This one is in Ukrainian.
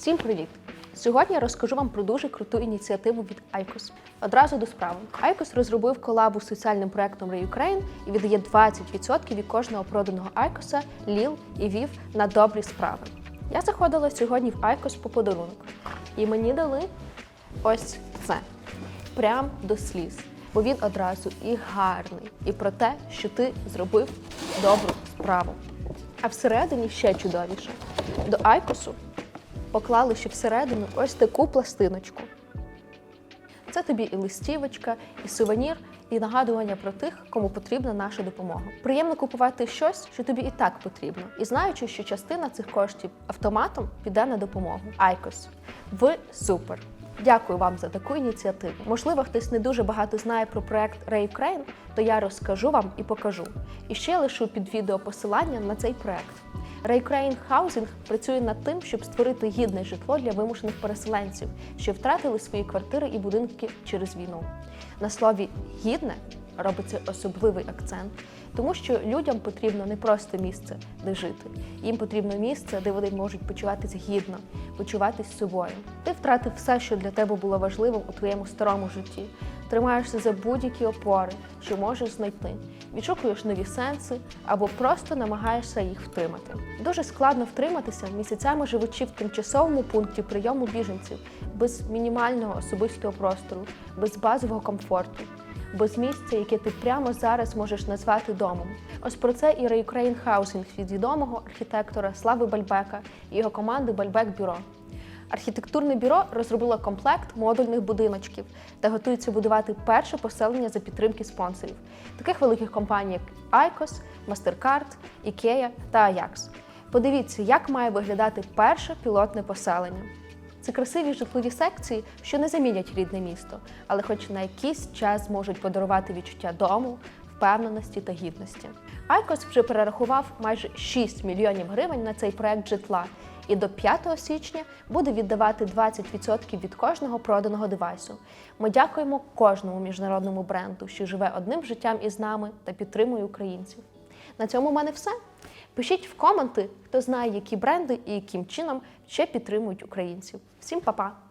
Всім привіт! Сьогодні я розкажу вам про дуже круту ініціативу від ICOS. Одразу до справи. ICOS розробив колабу з соціальним проектом Ukraine і віддає 20% від кожного проданого ICOS, ліл і вів на добрі справи. Я заходила сьогодні в ICOS по подарунок, і мені дали ось це прям до сліз. Бо він одразу і гарний, і про те, що ти зробив добру справу. А всередині ще чудовіше. До Айкосу поклали ще всередину ось таку пластиночку. Це тобі і листівочка, і сувенір, і нагадування про тих, кому потрібна наша допомога. Приємно купувати щось, що тобі і так потрібно, і знаючи, що частина цих коштів автоматом піде на допомогу. Айкос, ви супер! Дякую вам за таку ініціативу. Можливо, хтось не дуже багато знає про проект Ray Ukraine, то я розкажу вам і покажу. І ще лишу під відео посилання на цей проект. Ukraine Housing працює над тим, щоб створити гідне житло для вимушених переселенців, що втратили свої квартири і будинки через війну. На слові гідне робиться особливий акцент, тому що людям потрібно не просто місце, де жити. Їм потрібно місце, де вони можуть почуватися гідно, почуватись собою. Ти втратив все, що для тебе було важливим у твоєму старому житті. Тримаєшся за будь-які опори, що можеш знайти, відшукуєш нові сенси або просто намагаєшся їх втримати. Дуже складно втриматися місяцями живучи в тимчасовому пункті прийому біженців без мінімального особистого простору, без базового комфорту без місця, яке ти прямо зараз можеш назвати домом. Ось про це і Ukraine Housing від відомого архітектора Слави Бальбека і його команди Бальбек Бюро. Архітектурне бюро розробило комплект модульних будиночків та готується будувати перше поселення за підтримки спонсорів, таких великих компаній, як ICOS, MasterCard, IKEA та Ajax. Подивіться, як має виглядати перше пілотне поселення. Це красиві житлові секції, що не замінять рідне місто, але хоч на якийсь час зможуть подарувати відчуття дому, впевненості та гідності. Айкос вже перерахував майже 6 мільйонів гривень на цей проект житла і до 5 січня буде віддавати 20% від кожного проданого девайсу. Ми дякуємо кожному міжнародному бренду, що живе одним життям із нами та підтримує українців. На цьому в мене все. Пишіть в коменти, хто знає, які бренди і яким чином ще підтримують українців. Всім па-па!